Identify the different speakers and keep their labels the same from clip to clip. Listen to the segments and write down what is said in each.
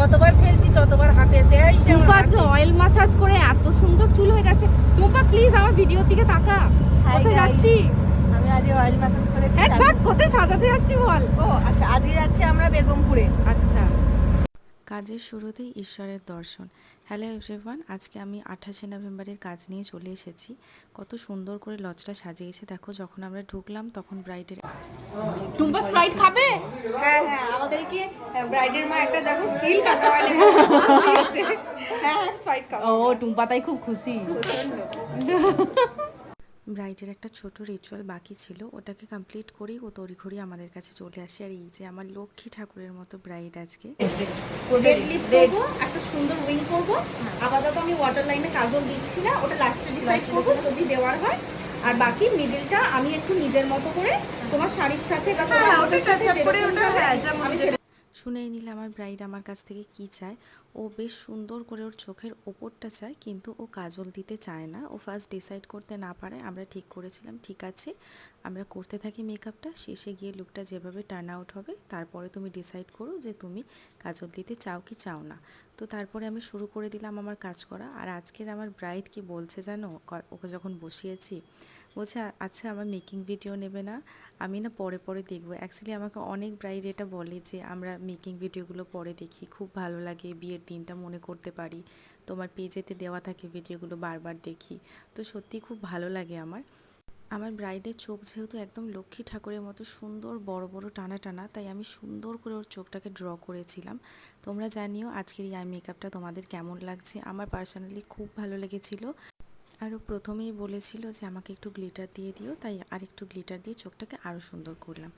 Speaker 1: যতবার ফেলছি ততবার হাতে এসে এই যে আমার
Speaker 2: টুম্পা আজকে অয়েল মাসাজ করে এত সুন্দর চুল হয়ে গেছে। টুম্পা প্লিজ আমার ভিডিওর দিকে তাকা। কোথায়. যাচ্ছি?
Speaker 3: আমি আজকে অয়েল ম্যাসাজ করেছি
Speaker 2: এক ভাগ কোথায় সাজাতে যাচ্ছি বল।
Speaker 3: ও আচ্ছা আজকে যাচ্ছি আমরা বেগমপুরে।
Speaker 2: আচ্ছা।
Speaker 4: কাজের শুরুতেই ঈশ্বরের দর্শন। হ্যালো এভরিওয়ান আজকে আমি আঠাশে নভেম্বরের কাজ নিয়ে চলে এসেছি। কত সুন্দর করে লজটা সাজিয়েছে। দেখো যখন আমরা ঢুকলাম তখন ব্রাইডের
Speaker 2: স্প্রাইট খাবে?
Speaker 3: হ্যাঁ হ্যাঁ আমাদেরকে ব্রাইডের মা একটা দেখো সিল কাটা মানে হ্যাঁ হ্যাঁ
Speaker 2: ও টুম্পা তাই খুব খুশি।
Speaker 4: ব্রাইডের একটা ছোট রিচুয়াল বাকি ছিল ওটাকে কমপ্লিট করেই ও তড়িঘড়ি আমাদের কাছে চলে আসে। আর এই যে আমার লক্ষ্মী ঠাকুরের মতো ব্রাইড আজকে।
Speaker 2: একটা সুন্দর উইং করব। আপাতত আমি ওয়াটার লাইনে কাজল দিচ্ছি না ওটা লাস্টে ডিসাইড করব যদি দেওয়ার হয়। আর বাকি মিডিলটা আমি একটু নিজের মতো করে তোমার শাড়ির সাথে বা তোমার
Speaker 3: হ্যাঁ,
Speaker 2: সাথে
Speaker 3: হ্যাঁ,
Speaker 2: আমি
Speaker 4: শুনেই নিলে আমার ব্রাইড আমার কাছ থেকে কি চায়। ও বেশ সুন্দর করে ওর চোখের ওপরটা চায় কিন্তু ও কাজল দিতে চায় না। ও ফার্স্ট ডিসাইড করতে না পারে আমরা ঠিক করেছিলাম ঠিক আছে। আমরা করতে থাকি মেকআপটা শেষে গিয়ে লুকটা যেভাবে টার্ন আউট হবে তারপরে তুমি ডিসাইড করো যে তুমি কাজল দিতে চাও কি চাও না। তো তারপরে আমি শুরু করে দিলাম আমার কাজ করা। আর আজকের আমার ব্রাইড কি বলছে জানো? ওকে যখন বসিয়েছি বলছে আচ্ছা আমার মেকিং ভিডিও নেবে না, আমি না পরে পরে দেখব। অ্যাকচুয়ালি আমাকে অনেক ব্রাইড এটা বলে যে, আমরা মেকিং ভিডিওগুলো পরে দেখি, খুব ভালো লাগে, বিয়ের দিনটা মনে করতে পারি। তোমার পেজেতে দেওয়া থাকে ভিডিওগুলো বারবার দেখি। তো সত্যি খুব ভালো লাগে আমার। আমার ব্রাইডের চোখ যেহেতু একদম লক্ষ্মী ঠাকুরের মতো সুন্দর, বড় বড় টানা টানা, তাই আমি সুন্দর করে ওর চোখটাকে ড্র করেছিলাম। তোমরা জানিও আজকের এই আই মেকআপটা তোমাদের কেমন লাগছে? আমার পার্সোনালি খুব ভালো লেগেছিল। আরও প্রথমেই বলেছিল যে আমাকে একটু গ্লিটার দিয়ে দিও। তাই আর একটু গ্লিটার দিয়ে চোখটাকে আরও সুন্দর করলাম।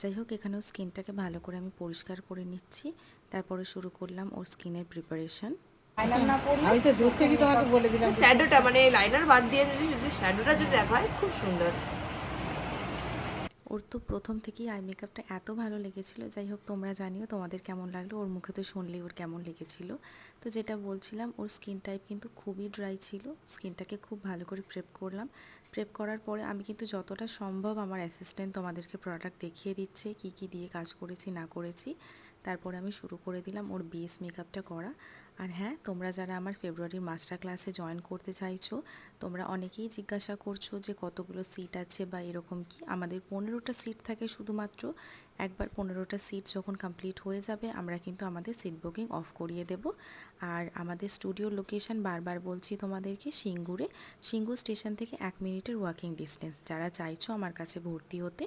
Speaker 4: যাই হোক এখানেও স্কিনটাকে ভালো করে আমি পরিষ্কার করে নিচ্ছি। তারপরে শুরু করলাম ওর স্কিনের প্রিপারেশন
Speaker 1: আমি তো দূর থেকে তোমাকে বলে দিলাম।
Speaker 5: শ্যাডোটা মানে লাইনার বাদ দিয়ে যদি যদি শ্যাডোটা যদি দেখা হয় খুব সুন্দর।
Speaker 4: ওর তো প্রথম থেকেই আই মেকআপটা এত ভালো লেগেছিল। যাই হোক, তোমরা জানিও তোমাদের কেমন লাগল। ওর মুখে তো শুনলেই ওর কেমন লেগেছিলো। তো যেটা বলছিলাম, ওর স্কিন টাইপ কিন্তু খুবই ড্রাই ছিল। স্কিনটাকে খুব ভালো করে প্রেপ করলাম। প্রেপ করার পরে আমি কিন্তু যতটা সম্ভব আমার অ্যাসিস্ট্যান্ট তোমাদেরকে প্রোডাক্ট দেখিয়ে দিচ্ছে, কি কি দিয়ে কাজ করেছি, না করেছি। তারপরে আমি শুরু করে দিলাম ওর বেস মেকআপটা করা। আর হ্যাঁ তোমরা যারা আমার ফেব্রুয়ারির মাস্টার ক্লাসে জয়েন করতে চাইছো, তোমরা অনেকেই জিজ্ঞাসা করছ যে কতগুলো সিট আছে বা এরকম কি। আমাদের পনেরোটা সিট থাকে শুধুমাত্র। একবার পনেরোটা সিট যখন কমপ্লিট হয়ে যাবে, আমরা কিন্তু আমাদের সিট বুকিং অফ করিয়ে দেব। আর আমাদের স্টুডিও লোকেশন বারবার বলছি তোমাদেরকে, সিঙ্গুরে। সিঙ্গু স্টেশন থেকে এক মিনিটের ওয়াকিং ডিস্টেন্স যারা চাইছো আমার কাছে ভর্তি হতে,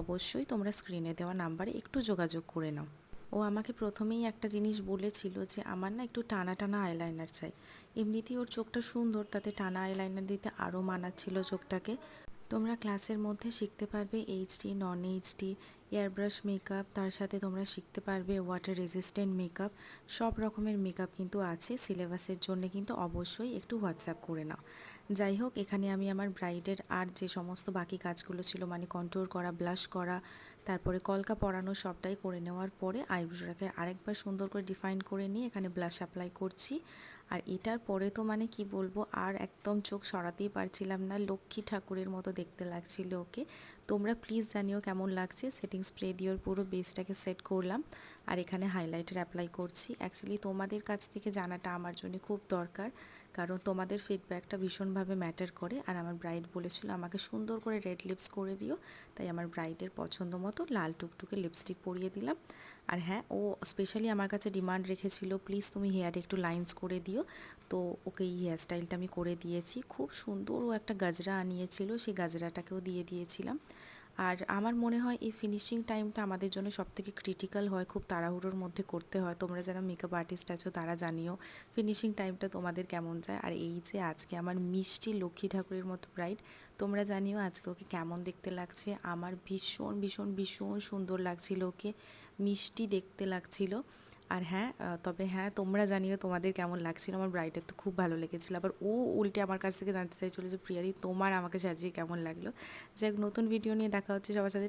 Speaker 4: অবশ্যই তোমরা স্ক্রিনে দেওয়া নাম্বারে একটু যোগাযোগ করে নাও। ও আমাকে প্রথমেই একটা জিনিস বলেছিল যে আমার না একটু টানা টানা আইলাইনার চাই। এমনিতেই ওর চোখটা সুন্দর, তাতে টানা আইলাইনার দিতে আরও মানাচ্ছিল চোখটাকে। তোমরা ক্লাসের মধ্যে শিখতে পারবে HD non HD airbrush makeup তার সাথে তোমরা শিখতে পারবে ওয়াটার রেজিস্ট্যান্ট মেকআপ সব রকমের মেকআপ কিন্তু আছে সিলেবাসের জন্য কিন্তু অবশ্যই একটু হোয়াটসঅ্যাপ করে নাও। যাই হোক, এখানে আমি আমার ব্রাইডের আর যে সমস্ত বাকি কাজগুলো ছিল মানে কন্ট্রোল করা ব্লাশ করা তারপরে কলকা পরানো সবটাই করে নেওয়ার পরে আইব্রোটাকে আরেকবার সুন্দর করে ডিফাইন করে নিয়ে এখানে ব্লাশ অ্যাপ্লাই করছি। আর এটার পরে তো মানে কি বলব, আর একদম চোখ সরাতেই পারছিলাম না, লক্ষ্মী ঠাকুরের মতো দেখতে লাগছিল ওকে। তোমরা প্লিজ জানিও কেমন লাগছে। সেটিং স্প্রে দিয়ে ওর পুরো বেসটাকে সেট করলাম। আর এখানে হাইলাইটার অ্যাপ্লাই করছি। অ্যাকচুয়ালি তোমাদের কাছ থেকে জানাটা আমার জন্য খুব দরকার। কারণ তোমাদের ফিডব্যাকটা ভীষণভাবে ম্যাটার করে। আর আমার ব্রাইড বলেছিল, আমাকে সুন্দর করে রেড লিপস করে দিও। তাই আমার ব্রাইডের পছন্দ মতো লাল টুকটুকে লিপস্টিক পরিয়ে দিলাম। আর হ্যাঁ ও স্পেশালি আমার কাছে ডিমান্ড রেখেছিল প্লিজ তুমি হেয়ারে একটু লাইন্স করে দিও। তো ওকে এই হেয়ার স্টাইলটা আমি করে দিয়েছি। খুব সুন্দর ও একটা গাজরা আনিয়েছিল, সেই গাজরাটাকেও দিয়ে দিয়েছিলাম। আর আমার মনে হয় এই ফিনিশিং টাইমটা আমাদের জন্য সব থেকে ক্রিটিক্যাল হয়, খুব তাড়াহুড়োর মধ্যে করতে হয়। তোমরা যারা মেকআপ আর্টিস্ট আছো, তারা জানিও ফিনিশিং টাইমটা তোমাদের কেমন যায়। আর এই যে আজকে আমার মিষ্টি লক্ষ্মী ঠাকুরের মতো ব্রাইড তোমরা জানিও আজকে ওকে কেমন দেখতে লাগছে? আমার ভীষণ ভীষণ ভীষণ সুন্দর লাগছিল ওকে, মিষ্টি দেখতে লাগছিল। আর হ্যাঁ তবে হ্যাঁ তোমরা জানিও তোমাদের কেমন লাগছিল। আমার ব্রাইডের তো খুব ভালো লেগেছিলো। আবার ও উল্টে আমার কাছ থেকে জানতে চাইছিলো যে, প্রিয়াদি, তোমার আমাকে সাজিয়ে কেমন লাগল? যাই হোক, নতুন ভিডিও নিয়ে দেখা হচ্ছে সবার সাথে।